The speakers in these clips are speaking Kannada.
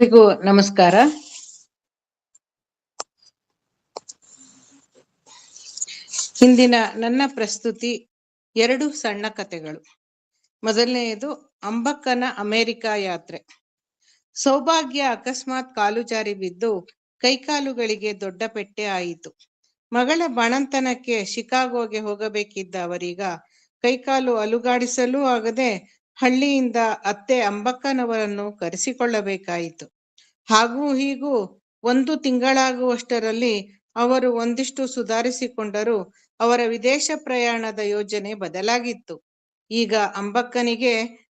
ಎಲ್ರಿಗೂ ನಮಸ್ಕಾರ. ಹಿಂದಿನ ನನ್ನ ಪ್ರಸ್ತುತಿ ಎರಡು ಸಣ್ಣ ಕಥೆಗಳು ಮೊದಲನೆಯದು ಅಂಬಕ್ಕನ ಅಮೆರಿಕ ಯಾತ್ರೆ. ಸೌಭಾಗ್ಯ ಅಕಸ್ಮಾತ್ ಕಾಲು ಜಾರಿ ಬಿದ್ದು ಕೈಕಾಲುಗಳಿಗೆ ದೊಡ್ಡ ಪೆಟ್ಟೆ ಆಯಿತು. ಮಗಳ ಬಣಂತನಕ್ಕೆ ಶಿಕಾಗೋಗೆ ಹೋಗಬೇಕಿದ್ದ ಅವರೀಗ ಕೈಕಾಲು ಅಲುಗಾಡಿಸಲೂ ಆಗದೆ ಹಳ್ಳಿಯಿಂದ ಅತ್ತೆ ಅಂಬಕ್ಕನವರನ್ನು ಕರೆಸಿಕೊಳ್ಳಬೇಕಾಯಿತು. ಹಾಗೂ ಹೀಗೂ ಒಂದು ತಿಂಗಳಾಗುವಷ್ಟರಲ್ಲಿ ಅವರು ಒಂದಿಷ್ಟು ಸುಧಾರಿಸಿಕೊಂಡರೂ ಅವರ ವಿದೇಶ ಪ್ರಯಾಣದ ಯೋಜನೆ ಬದಲಾಗಿತ್ತು. ಈಗ ಅಂಬಕ್ಕನಿಗೆ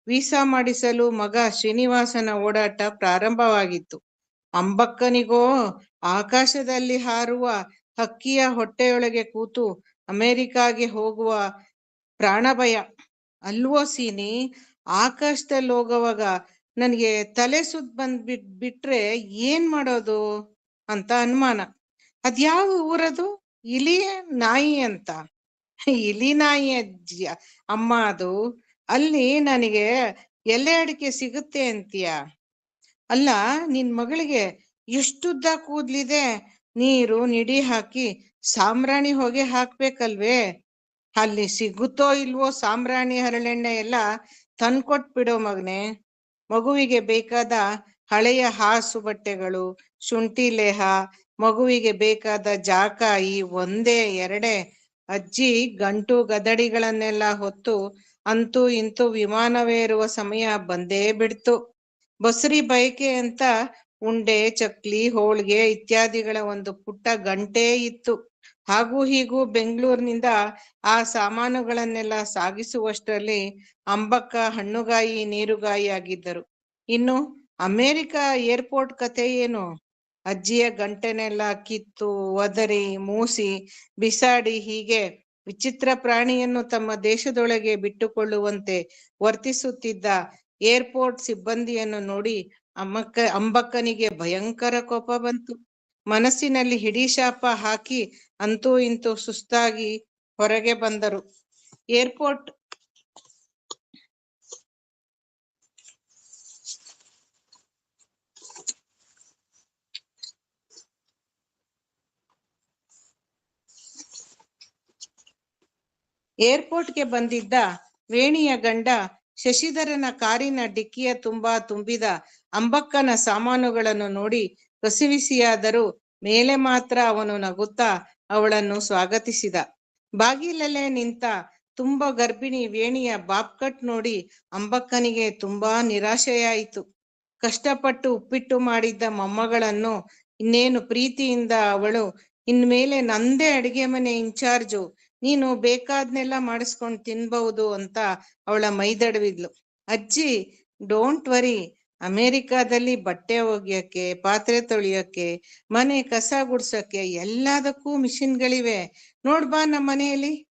ವೀಸಾ ಮಾಡಿಸಲು ಮಗ ಶ್ರೀನಿವಾಸನ ಓಡಾಟ ಪ್ರಾರಂಭವಾಗಿತ್ತು. ಅಂಬಕ್ಕನಿಗೋ ಆಕಾಶದಲ್ಲಿ ಹಾರುವ ಹಕ್ಕಿಯ ಹೊಟ್ಟೆಯೊಳಗೆ ಕೂತು ಅಮೆರಿಕಾಗೆ ಹೋಗುವ ಪ್ರಾಣಭಯ. ಅಲ್ವೋ ಸೀನಿ? ಆಕಾಶದಲ್ಲಿ ಹೋಗೋವಾಗ ನನಗೆ ತಲೆ ಸುತ್ತ ಬಂದ್ ಬಿಟ್, ಬಿಟ್ರೆ ಏನ್ ಮಾಡೋದು ಅಂತ ಅನುಮಾನ. ಅದ್ಯಾವ ಊರದು? ಇಲಿ ನಾಯಿ ಅಂತ. ಇಲಿ ನಾಯಿ ಅಜ್ಜಿ, ಅಮ್ಮ ಅದು. ಅಲ್ಲಿ ನನಗೆ ಎಲೆ ಅಡಿಕೆ ಸಿಗುತ್ತೆ ಅಂತೀಯ? ಅಲ್ಲ, ನಿನ್ ಮಗಳಿಗೆ ಎಷ್ಟುದ್ದ ಕೂದ್ಲಿದೆ? ನೀರು, ನಿಡಿ ಹಾಕಿ ಸಾಂಬ್ರಾಣಿ ಹೊಗೆ ಹಾಕ್ಬೇಕಲ್ವೇ? ಅಲ್ಲಿ ಸಿಗುತ್ತೋ ಇಲ್ವೋ ಸಾಂಬ್ರಾಣಿ ಹರಳೆಣ್ಣೆ ಎಲ್ಲ ತಂದ್ಕೊಟ್ಬಿಡೋ ಮಗನೆ. ಮಗುವಿಗೆ ಬೇಕಾದ ಹಳೆಯ ಹಾಸು ಬಟ್ಟೆಗಳು, ಶುಂಠಿ ಲೇಹ, ಮಗುವಿಗೆ ಬೇಕಾದ ಜಾಕ ಈ ಒಂದೇ, ಎರಡೇ, ಅಜ್ಜಿ ಗಂಟು ಗದಡಿಗಳನ್ನೆಲ್ಲ ಹೊತ್ತು ಅಂತೂ ಇಂತೂ ವಿಮಾನವೇರುವ ಸಮಯ ಬಂದೇ ಬಿಡ್ತು. ಬಸರಿ ಬಯಕೆ ಅಂತ ಉಂಡೆ, ಚಕ್ಲಿ, ಹೋಳಿಗೆ ಇತ್ಯಾದಿಗಳ ಒಂದು ಪುಟ್ಟ ಗಂಟೆ ಇತ್ತು. ಹಾಗೂ ಹೀಗೂ ಬೆಂಗಳೂರಿನಿಂದ ಆ ಸಾಮಾನುಗಳನ್ನೆಲ್ಲ ಸಾಗಿಸುವಷ್ಟರಲ್ಲಿ ಅಂಬಕ್ಕ ಹಣ್ಣುಗಾಯಿ, ನೀರುಗಾಯಿ ಆಗಿದ್ದರು. ಇನ್ನು ಅಮೇರಿಕ ಏರ್ಪೋರ್ಟ್ ಕತೆ ಏನು? ಅಜ್ಜಿಯ ಗಂಟೆನೆಲ್ಲ ಕಿತ್ತು, ಒದರಿ, ಮೂಸಿ, ಬಿಸಾಡಿ ಹೀಗೆ ವಿಚಿತ್ರ ಪ್ರಾಣಿಯನ್ನು ತಮ್ಮ ದೇಶದೊಳಗೆ ಬಿಟ್ಟುಕೊಳ್ಳುವಂತೆ ವರ್ತಿಸುತ್ತಿದ್ದ ಏರ್ಪೋರ್ಟ್ ಸಿಬ್ಬಂದಿಯನ್ನು ನೋಡಿ ಅಮ್ಮಕ್ಕ ಅಂಬಕ್ಕನಿಗೆ ಭಯಂಕರ ಕೋಪ ಬಂತು. ಮನಸ್ಸಿನಲ್ಲಿ ಹಿಡಿ ಶಾಪ ಹಾಕಿ ಅಂತೂ ಇಂತೂ ಸುಸ್ತಾಗಿ ಹೊರಗೆ ಬಂದರು. ಏರ್ಪೋರ್ಟ್ ಏರ್ಪೋರ್ಟ್ಗೆ ಬಂದಿದ್ದ ವೇಣಿಯ ಗಂಡ ಶಶಿಧರನ ಕಾರಿನ ಡಿಕ್ಕಿಯ ತುಂಬಾ ತುಂಬಿದ ಅಂಬಕ್ಕನ ಸಾಮಾನುಗಳನ್ನು ನೋಡಿ ಕಸಿವಿಸಿಯಾದರೂ ಮೇಲೆ ಮಾತ್ರ ಅವನು ನಗುತ್ತಾ ಅವಳನ್ನು ಸ್ವಾಗತಿಸಿದ. ಬಾಗಿಲಲ್ಲೇ ನಿಂತ ತುಂಬ ಗರ್ಭಿಣಿ ವೇಣಿಯ ಬಾಪ್ಕಟ್ ನೋಡಿ ಅಂಬಕ್ಕನಿಗೆ ತುಂಬಾ ನಿರಾಶೆಯಾಯಿತು. ಕಷ್ಟಪಟ್ಟು ಉಪ್ಪಿಟ್ಟು ಮಾಡಿದ್ದ ಮೊಮ್ಮಗಳನ್ನು ಇನ್ನೇನು ಪ್ರೀತಿಯಿಂದ ಅವಳು, ಇನ್ಮೇಲೆ ನಂದೇ ಅಡಿಗೆ ಮನೆ ಇನ್ಚಾರ್ಜು, ನೀನು ಬೇಕಾದ್ನೆಲ್ಲ ಮಾಡಿಸ್ಕೊಂಡು ತಿನ್ಬಹುದು ಅಂತ ಅವಳ ಮೈದಡವಿದ್ಲು. ಅಜ್ಜಿ ಡೋಂಟ್ ವರಿ ಅಮೆರಿಕಾದಲ್ಲಿ ಬಟ್ಟೆ ಒಗೆಯಕ್ಕೆ, ಪಾತ್ರೆ ತೊಳಿಯಕ್ಕೆ, ಮನೆ ಕಸ ಗುಡ್ಸಕ್ಕೆ ಎಲ್ಲದಕ್ಕೂ ಮಿಷಿನ್ಗಳಿವೆ. ನೋಡ್ಬಾ ನಮ್ಮ ಮನೆಯಲ್ಲಿ.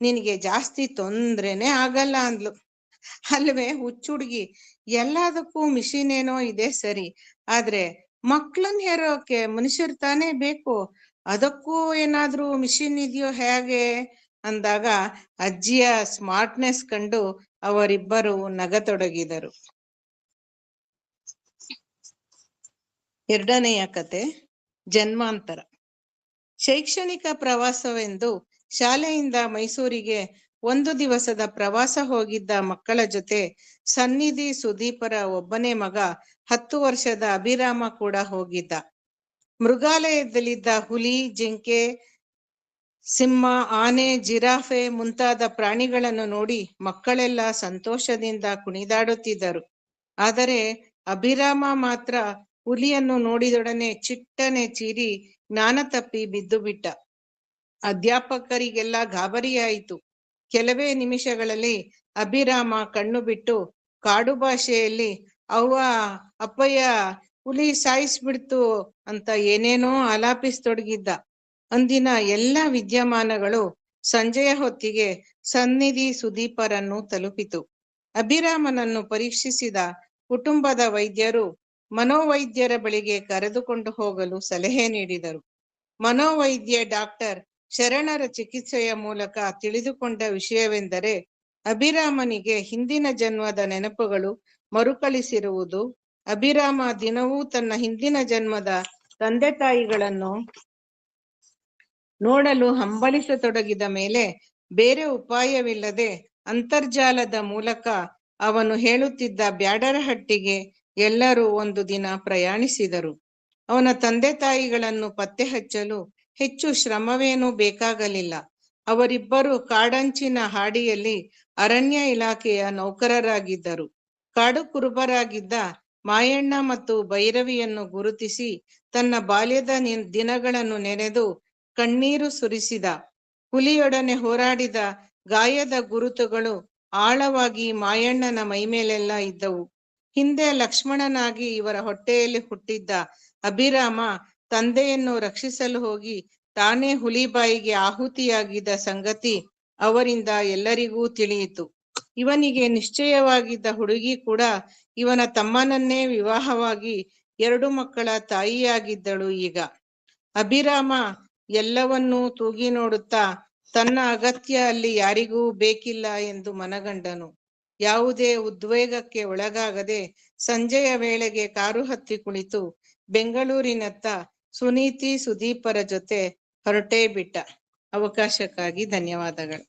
ನಿನಗೆ ಜಾಸ್ತಿ ತೊಂದ್ರೆನೆ ಆಗಲ್ಲ ಅಂದ್ಲು. ಅಲ್ವೇ, ಹುಚ್ಚುಡ್ಗಿ, ಎಲ್ಲದಕ್ಕೂ ಮಿಷಿನ್ ಏನೋ ಇದೆ ಸರಿ. ಆದ್ರೆ ಮಕ್ಳನ್ ಹೇರೋಕೆ ಮನುಷ್ಯರ್ ತಾನೇ ಬೇಕು. ಅದಕ್ಕೂ ಏನಾದ್ರೂ ಮಿಷಿನ್ ಇದೆಯೋ ಹೇಗೆ? ಅಂದಾಗ ಅಜ್ಜಿಯ ಸ್ಮಾರ್ಟ್ನೆಸ್ ಕಂಡು ಅವರಿಬ್ಬರು ನಗತೊಡಗಿದರು. ಎರಡನೆಯ ಕತೆ ಜನ್ಮಾಂತರ. ಶೈಕ್ಷಣಿಕ ಪ್ರವಾಸವೆಂದು ಶಾಲೆಯಿಂದ ಮೈಸೂರಿಗೆ ಒಂದು ದಿವಸದ ಪ್ರವಾಸ ಹೋಗಿದ್ದ ಮಕ್ಕಳ ಜೊತೆ ಸನ್ನಿಧಿ ಸುದೀಪರ ಒಬ್ಬನೇ ಮಗ ಹತ್ತು ವರ್ಷದ ಅಭಿರಾಮ ಕೂಡ ಹೋಗಿದ್ದ. ಮೃಗಾಲಯದಲ್ಲಿದ್ದ ಹುಲಿ, ಜಿಂಕೆ, ಸಿಂಹ, ಆನೆ, ಜಿರಾಫೆ ಮುಂತಾದ ಪ್ರಾಣಿಗಳನ್ನು ನೋಡಿ ಮಕ್ಕಳೆಲ್ಲ ಸಂತೋಷದಿಂದ ಕುಣಿದಾಡುತ್ತಿದ್ದರು. ಆದರೆ ಅಭಿರಾಮ ಮಾತ್ರ ಹುಲಿಯನ್ನು ನೋಡಿದೊಡನೆ ಚಿಟ್ಟನೆ ಚೀರಿ ಜ್ಞಾನ ತಪ್ಪಿ ಬಿದ್ದು ಬಿಟ್ಟ. ಅಧ್ಯಾಪಕರಿಗೆಲ್ಲ ಗಾಬರಿಯಾಯಿತು. ಕೆಲವೇ ನಿಮಿಷಗಳಲ್ಲಿ ಅಭಿರಾಮ ಕಣ್ಣು ಬಿಟ್ಟು ಕಾಡು ಭಾಷೆಯಲ್ಲಿ ಅವ್ವ, ಅಪ್ಪಯ್ಯ ಹುಲಿ ಸಾಯಿಸ್ಬಿಡ್ತು ಅಂತ ಏನೇನೋ ಆಲಾಪಿಸ್ತೊಡಗಿದ್ದ ಅಂದಿನ ಎಲ್ಲ ವಿದ್ಯಮಾನಗಳು ಸಂಜೆಯ ಹೊತ್ತಿಗೆ ಸನ್ನಿಧಿ ಸುದೀಪರನ್ನು ತಲುಪಿತು. ಅಭಿರಾಮನನ್ನು ಪರೀಕ್ಷಿಸಿದ ಕುಟುಂಬದ ವೈದ್ಯರು ಮನೋವೈದ್ಯರ ಬಳಿಗೆ ಕರೆದುಕೊಂಡು ಹೋಗಲು ಸಲಹೆ ನೀಡಿದರು. ಮನೋವೈದ್ಯ ಡಾಕ್ಟರ್ ಶರಣರ ಚಿಕಿತ್ಸೆಯ ಮೂಲಕ ತಿಳಿದುಕೊಂಡ ವಿಷಯವೆಂದರೆ, ಅಭಿರಾಮನಿಗೆ ಹಿಂದಿನ ಜನ್ಮದ ನೆನಪುಗಳು ಮರುಕಳಿಸಿರುವುದು. ಅಭಿರಾಮ ದಿನವೂ ತನ್ನ ಹಿಂದಿನ ಜನ್ಮದ ತಂದೆ ತಾಯಿಗಳನ್ನು ನೋಡಲು ಹಂಬಲಿಸತೊಡಗಿದ ಮೇಲೆ ಬೇರೆ ಉಪಾಯವಿಲ್ಲದೆ ಅಂತರ್ಜಾಲದ ಮೂಲಕ ಅವನು ಹೇಳುತ್ತಿದ್ದ ಬ್ಯಾಡರಹಟ್ಟಿಗೆ ಎಲ್ಲರೂ ಒಂದು ದಿನ ಪ್ರಯಾಣಿಸಿದರು. ಅವನ ತಂದೆ ತಾಯಿಗಳನ್ನು ಪತ್ತೆ ಹಚ್ಚಲು ಹೆಚ್ಚು ಶ್ರಮವೇನೂ ಬೇಕಾಗಲಿಲ್ಲ. ಅವರಿಬ್ಬರು ಕಾಡಂಚಿನ ಹಾಡಿಯಲ್ಲಿ ಅರಣ್ಯ ಇಲಾಖೆಯ ನೌಕರರಾಗಿದ್ದರು. ಕಾಡು ಕುರುಬರಾಗಿದ್ದ ಮಾಯಣ್ಣ ಮತ್ತು ಭೈರವಿಯನ್ನು ಗುರುತಿಸಿ ತನ್ನ ಬಾಲ್ಯದ ದಿನಗಳನ್ನು ನೆನೆದು ಕಣ್ಣೀರು ಸುರಿಸಿದ. ಹುಲಿಯೊಡನೆ ಹೋರಾಡಿದ ಗಾಯದ ಗುರುತುಗಳು ಆಳವಾಗಿ ಮಾಯಣ್ಣನ ಮೈಮೇಲೆಲ್ಲ ಇದ್ದವು. ಹಿಂದೆ ಲಕ್ಷ್ಮಣನಾಗಿ ಇವರ ಹೊಟ್ಟೆಯಲ್ಲಿ ಹುಟ್ಟಿದ್ದ ಅಭಿರಾಮ ತಂದೆಯನ್ನು ರಕ್ಷಿಸಲು ಹೋಗಿ ತಾನೇ ಹುಲಿಬಾಯಿಗೆ ಆಹುತಿಯಾಗಿದ್ದ ಸಂಗತಿ ಅವರಿಂದ ಎಲ್ಲರಿಗೂ ತಿಳಿಯಿತು. ಇವನಿಗೆ ನಿಶ್ಚಯವಾಗಿದ್ದ ಹುಡುಗಿ ಕೂಡ ಇವನ ತಮ್ಮನನ್ನೇ ವಿವಾಹವಾಗಿ ಎರಡು ಮಕ್ಕಳ ತಾಯಿಯಾಗಿದ್ದಳು ಈಗ. ಅಭಿರಾಮ ಎಲ್ಲವನ್ನೂ ತೂಗಿ ನೋಡುತ್ತಾ ತನ್ನ ಅಗತ್ಯ ಅಲ್ಲಿ ಯಾರಿಗೂ ಬೇಕಿಲ್ಲ ಎಂದು ಮನಗಂಡನು. ಯಾವುದೇ ಉದ್ವೇಗಕ್ಕೆ ಒಳಗಾಗದೆ ಸಂಜೆಯ ವೇಳೆಗೆ ಕಾರು ಹತ್ತಿ ಕುಳಿತು ಬೆಂಗಳೂರಿನತ್ತ ಸುನೀತಿ ಸುದೀಪರ ಜೊತೆ ಹೊರಟೇ ಬಿಟ್ಟ. ಅವಕಾಶಕ್ಕಾಗಿ ಧನ್ಯವಾದಗಳು.